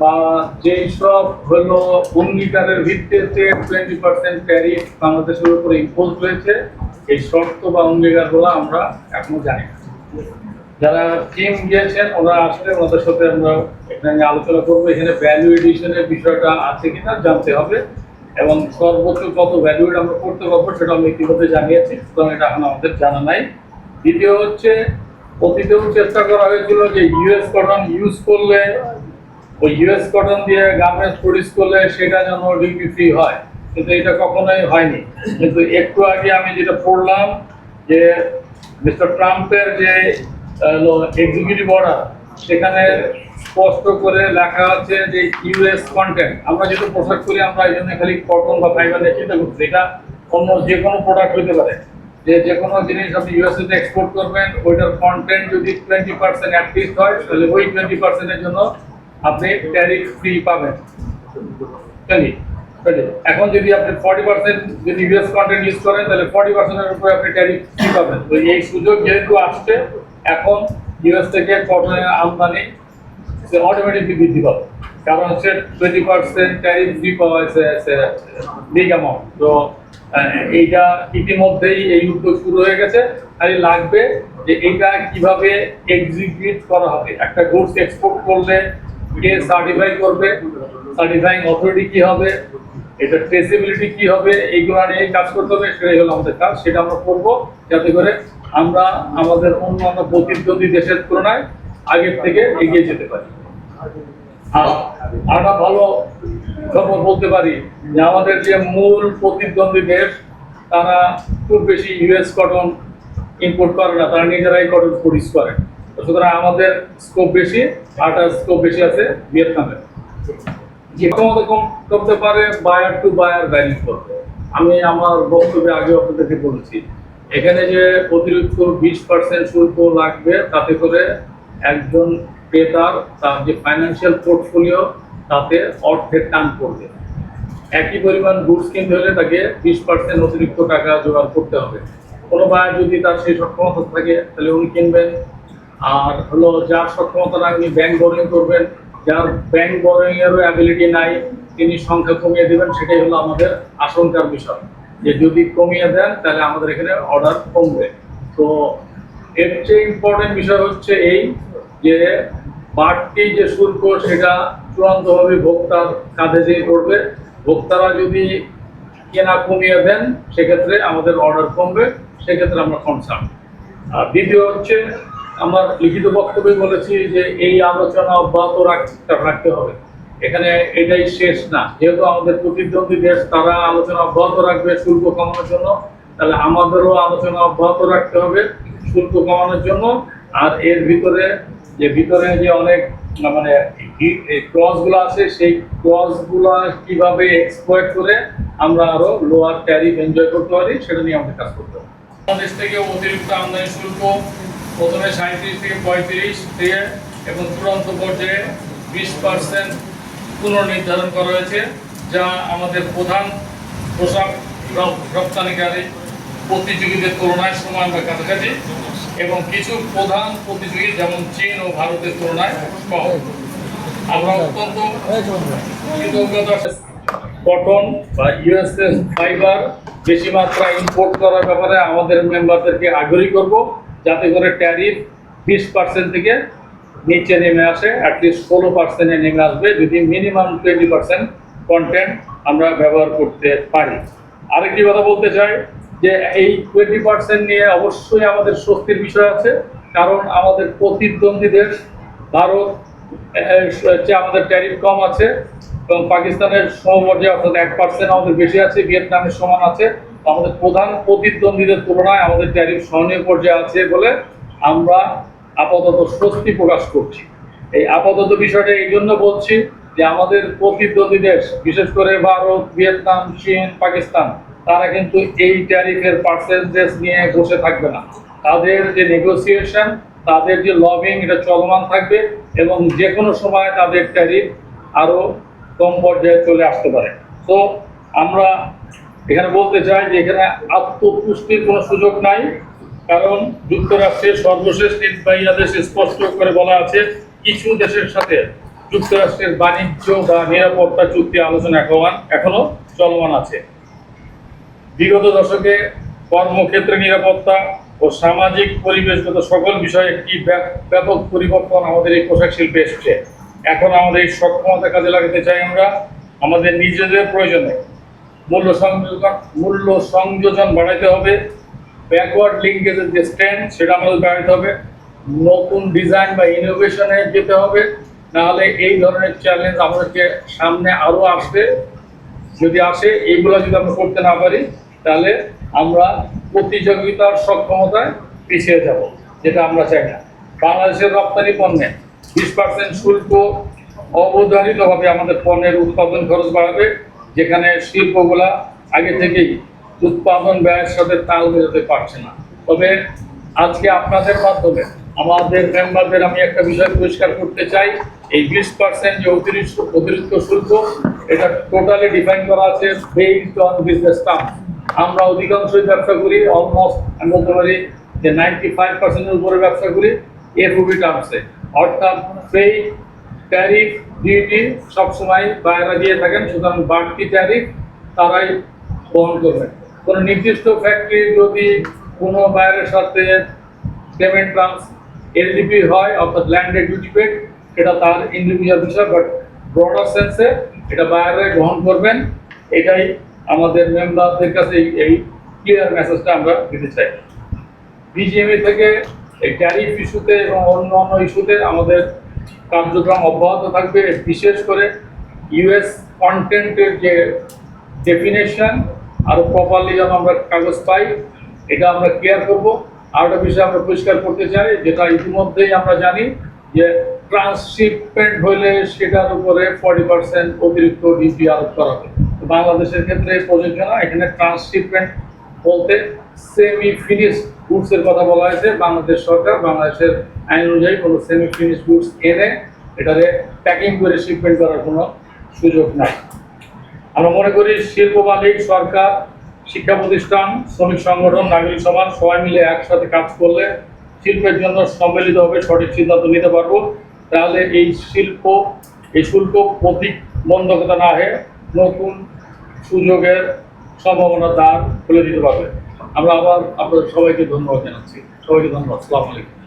বা যেই সব হলো অঙ্গীকারের ভিত্তিতে টোয়েন্টি পার্সেন্ট ট্যারিফ বাংলাদেশের উপরে ইম্পোজ হয়েছে, এই শর্ত বা অঙ্গীকারগুলো আমরা এখনও জানি না। যারা টিম গিয়েছেন, ওরা আসলে ওদের সাথে আমরা এখানে আলোচনা করব। এখানে ভ্যালু এডিশনের বিষয়টা আছে কিনা জানতে হবে, এবং সর্বোচ্চ কত ভ্যালু আমরা করতে পারব সেটা আমি ইতিমধ্যে জানিয়েছি, সুতরাং এটা এখন আমাদের জানা নাই। দ্বিতীয় হচ্ছে, অতীতেও চেষ্টা করা হয়েছিল যে ইউএস কটন ইউজ করলে ওই ইউএস কটন দিয়ে গার্মেন্টস প্রডিউস করলে সেটা যেন ডিউটি ফ্রি হয়। কিন্তু এটা কখনোই হয়নি। কিন্তু একটু আগে আমি যেটা পড়লাম যে মিস্টার ট্রাম্পের যে এক্সিকিউটিভ অর্ডার সেখানে স্পষ্ট করে লেখা আছে যে ইউএস কন্টেন্ট আমরা যেটা পোশাক করি আমরা এই জন্য খালি কটন বা ফাইবার নিয়ে চিন্তা করছি। এটা অন্য যে কোনো প্রোডাক্ট হতে পারে। যে যে কোনো জিনিস আপনি ইউএসএ তে এক্সপোর্ট করবেন, ওইটার কন্টেন্ট যদি টোয়েন্টি পার্সেন্ট অ্যাটলিস্ট হয়, তাহলে ওই টোয়েন্টি পার্সেন্টের জন্য আপনি ট্যারিফ ফ্রি পাবেন? এখন যদি আপনি ফর্টি পার্সেন্ট যদি ইউএস কন্টেন্ট ইউজ করেন, তাহলে ফর্টি পার্সেন্টের উপরে আপনি ট্যারিফ ফ্রি পাবেন। তো এই সুযোগ যেহেতু আসছে, এখন ইউএস থেকে কটনের আমদানি সে অটোমেটিকলি বৃদ্ধি পাবে। কারণ হচ্ছে টোয়েন্টি পার্সেন্ট ট্যারিফ ফ্রি পাওয়া হয়েছে বিগ অ্যামাউন্ট তো এইটা ইতিমধ্যেই এই উদ্যোগ শুরু হয়ে গেছে। খালি লাগবে যে এটা কীভাবে এক্সিকিউট করা হবে। একটা গুডস এক্সপোর্ট করলে কে সার্টিফাই করবে? সার্টিফাইং অথরিটি কি হবে? এটা ট্রেসিবিলিটি কি হবে? এইগুলো নিয়ে কাজ করতে হবে, সেটাই হলো আমাদের কাজ, সেটা আমরা করব। যাতে করে আমরা আমাদের অন্যান্য প্রতিদ্বন্দ্বী দেশের তুলনায় আগের থেকে এগিয়ে যেতে পারি। আর আমরা ভালো খবর বলতে পারি যে আমাদের যে মূল প্রতিদ্বন্দ্বী দেশ, তারা খুব বেশি ইউএস কটন ইম্পোর্ট করে না, তারা নিজেরাই কটন প্রডিউস করে। সুতরাং আমাদের স্কোপ বেশি আটার স্কোপ বেশি আছে ভিয়েতনামের। যে কম করতে পারে বায়ার টু বায়ার ভ্যালু করবে আমি আমার বক্তব্যে আগে আপনাদেরকে বলেছি, এখানে যে অতিরিক্ত বিশ পার্সেন্ট শুল্ক লাগবে, তাতে করে একজন ক্রেতার তার যে ফাইন্যান্সিয়াল পোর্টফোলিও তাতে অর্থের টান পড়বে। একই পরিমাণ গুডস কিনতে হলে তাকে বিশ পার্সেন্ট অতিরিক্ত টাকা জোগাড় করতে হবে। কোনো বায়ার যদি তার সেই সক্ষমতা থাকে, তাহলে উনি কিনবেন। আর হলো যার সক্ষমতা না উনি ব্যাংক বোরিং করবেন। যার ব্যাংক বোরিং এরও অ্যাবিলিটি নাই, তিনি সংখ্যা কমিয়ে দেবেন, সেটাই হলো আমাদের আশঙ্কার বিষয়। যে যদি কমিয়ে দেন, তাহলে আমাদের এখানে অর্ডার কমবে। তো এর চেয়ে ইম্পর্টেন্ট বিষয় হচ্ছে এই যে বাড়তি যে শুল্ক, সেটা চূড়ান্তভাবে ভোক্তার কাঁধে যেয়ে পড়বে। ভোক্তারা যদি কেনা কমিয়ে দেন, সেক্ষেত্রে আমাদের অর্ডার কমবে, সেক্ষেত্রে আমরা কনসার্ন আর দ্বিতীয় হচ্ছে আমার লিখিত বক্তব্যে বলেছি যে এই আলোচনা অব্যাহত রাখতে হবে। এখানে এটাই শেষ না। যেহেতু আমাদের প্রতিদ্বন্দ্বী দেশ, তারা আলোচনা অব্যাহত রাখবে শুল্ক কমানোর জন্য। তাহলে আমাদেরও আলোচনা অব্যাহত রাখতে হবে শুল্ক কমানোর জন্য। আর এর ভিতরে যে ভিতরে যে অনেক মানে ক্লজগুলো আছে, সেই ক্লজগুলো কীভাবে এক্সপ্লয়েট করে আমরা আরও লোয়ার ট্যারিফ এনজয় করতে পারি, সেটা নিয়ে আমাদের কাজ করতে হবে। থেকে অতিরিক্ত আমদানি শুল্ক প্রথমে সাঁত্রিশ থেকে পঁয়ত্রিশ থেকে এবং চূড়ান্ত পর্যায়ে বিশ পার্সেন্ট পুনর্নির্ধারণ করা হয়েছে, যা আমাদের প্রধান পোশাক রপ্তানিকারী প্রতিযোগীদের তুলনায় সমান বা কাছাকাছি এবং কিছু প্রধান প্রতিযোগী যেমন চীন ও ভারতের তুলনায় কম। আমরা অত্যন্ত কটন বা ইউএসএস ফাইবার বেশি মাত্রা ইম্পোর্ট করার ব্যাপারে আমাদের মেম্বারদেরকে আগ্রহী করব। যাতে করে ট্যারিফ বিশ পার্সেন্ট থেকে নিচে নেমে আসে অ্যাটলিস্ট ষোলো পার্সেন্টে নেমে আসবে, যদি মিনিমাম টোয়েন্টি পার্সেন্ট কন্টেন্ট আমরা ব্যবহার করতে পারি। আরেকটি কথা বলতে চাই যে এই টোয়েন্টি পার্সেন্ট নিয়ে অবশ্যই আমাদের স্বস্তির বিষয় আছে, কারণ আমাদের প্রতিদ্বন্দ্বী দেশ ভারত হচ্ছে আমাদের ট্যারিফ কম আছে এবং পাকিস্তানের সমপর্যায়ে অর্থাৎ এক পার্সেন্ট আমাদের বেশি আছে, ভিয়েতনামের সমান আছে আমাদের প্রধান প্রতিদ্বন্দ্বীদের তুলনায় আমাদের ট্যারিফ সহনীয় পর্যায়ে আছে বলে আমরা আপাতত স্বস্তি প্রকাশ করছি। এই আপাতত বিষয়টা এই জন্য বলছি যে আমাদের প্রতিদ্বন্দ্বী দেশ, বিশেষ করে ভারত, ভিয়েতনাম, চীন, পাকিস্তান, তারা কিন্তু এই ট্যারিফের পার্সেন্টেজ নিয়ে বসে থাকবে না। তাদের যে নেগোসিয়েশন তাদের যে লবিং এটা চলমান থাকবে এবং যে কোনো সময় তাদের ট্যারিফ আরও কম পর্যায়ে চলে আসতে পারে। তো আমরা এখানে বলতে চাই যে এখানে আত্মপুষ্টির কোনো সুযোগ নাই, কারণ যুক্তরাষ্ট্রের সর্বশেষ নির্বাহী আদেশে স্পষ্ট করে বলা আছে, কিছু দেশের সাথে যুক্তরাষ্ট্রের বাণিজ্য বা নিরাপত্তা চুক্তি আলোচনা এখন চলমান আছে। বিগত দশকে কর্মক্ষেত্রে নিরাপত্তা ও সামাজিক পরিবেশগত সকল বিষয়ে একটি ব্যাপ- ব্যাপক পরিবর্তন আমাদের এই পোশাক শিল্পে এসছে। এখন আমাদের এই সক্ষমতা কাজে লাগাতে চাই আমরা। আমাদের নিজেদের প্রয়োজনে মূল্য সংযোজন মূল্য সংযোজন বাড়াইতে হবে। ব্যাকওয়ার্ড লিঙ্কেজের যে স্ট্যান্ড সেটা আমাদের বাড়াইতে হবে। নতুন ডিজাইন বা ইনোভেশনে যেতে হবে। নাহলে এই ধরনের চ্যালেঞ্জ আমাদেরকে সামনে আরও আসবে। যদি আসে, এইগুলো যদি আমরা করতে না পারি, তাহলে আমরা প্রতিযোগিতার সক্ষমতায় পিছিয়ে যাব, যেটা আমরা চাই না। বাংলাদেশের রপ্তানি পণ্যে বিশ পার্সেন্ট শুল্ক অবধারিতভাবে আমাদের পণ্যের উৎপাদন খরচ বাড়াবে। যেখানে শিল্পগুলা আগে থেকেই উৎপাদন ব্যয়ের সাথে তাল মেলাতে পারছে না। তবে আজকে আপনাদের মাধ্যমে আমাদের মেম্বারদের আমি একটা বিষয় পরিষ্কার করতে চাই। এই বিশ পার্সেন্ট যে অতিরিক্ত অতিরিক্ত শুল্ক, এটা টোটালি ডিফাইন করা আছে বেসড অন বিজনেস টার্ম আমরা অধিকাংশই ব্যবসা করি অলমোস্ট আমি বলতে পারি যে নাইনটি ফাইভ পার্সেন্টের উপরে ব্যবসা করি এফওবি টার্মসে অর্থাৎ সেই ট্যারিফ ডিউটি সবসময় বাইরে দিয়ে থাকেন, সুতরাং বাড়তি ট্যারিফ তারাই বহন করবেন। কোনো নির্দিষ্ট ফ্যাক্টরি যদি কোনো বাইরের সাথে পেমেন্ট ট্রান্স এলডিপি হয়, অর্থাৎ ল্যান্ডেড ডিউটি পেড এটা তার ইন্ডিভিজুয়াল বিষয় বাট ব্রডার সেন্সে এটা বাইরে গ্রহণ করবেন। এটাই আমাদের মেম্বারদের কাছে এই ক্লিয়ার মেসেজটা আমরা দিতে চাই। বিজিএমএ থেকে এই ট্যারিফ ইস্যুতে এবং অন্য অন্য ইস্যুতে আমাদের কার্যক্রম অব্যাহত থাকবে। বিশেষ করে ইউএস কন্টেন্টের যে ডেফিনেশন আরও প্রপারলি যেন আমরা কাগজ পাই, এটা আমরা ক্লিয়ার করব। আর একটা বিষয় আমরা পরিষ্কার করতে চাই, যেটা ইতিমধ্যেই আমরা জানি যে ট্রান্সশিপমেন্ট হলে সেটার উপরে ফর্টি পার্সেন্ট অতিরিক্ত ডিউটি আরোপ করা হবে। বাংলাদেশের ক্ষেত্রে প্রযোজ্য না এখানে ট্রান্সশিপমেন্ট বলতে সেমি ফিনিশ গুডসের কথা বলা হয়েছে। বাংলাদেশ সরকার, বাংলাদেশের আইন অনুযায়ী কোনো সেমি ফিনিশ গুডস এনে এটারে প্যাকিং করে শিপমেন্ট করার কোনো সুযোগ নাই। আমরা মনে করি শিল্প মালিক, সরকার, শিক্ষা প্রতিষ্ঠান, শ্রমিক সংগঠন, নাগরিক সমাজ সবাই মিলে একসাথে কাজ করলে শিল্পের জন্য সম্মিলিতভাবে সঠিক সিদ্ধান্ত নিতে পারব। তাহলে এই শিল্প, এই শুল্ক প্রতিবন্ধকতা না হয়ে নতুন সুযোগের সম্ভাবনা দ্বার খুলে দিতে পারবে। আমরা আবার আপনাদের সবাইকে ধন্যবাদ জানাচ্ছি। সবাইকে ধন্যবাদ। সালাম আলাইকুম।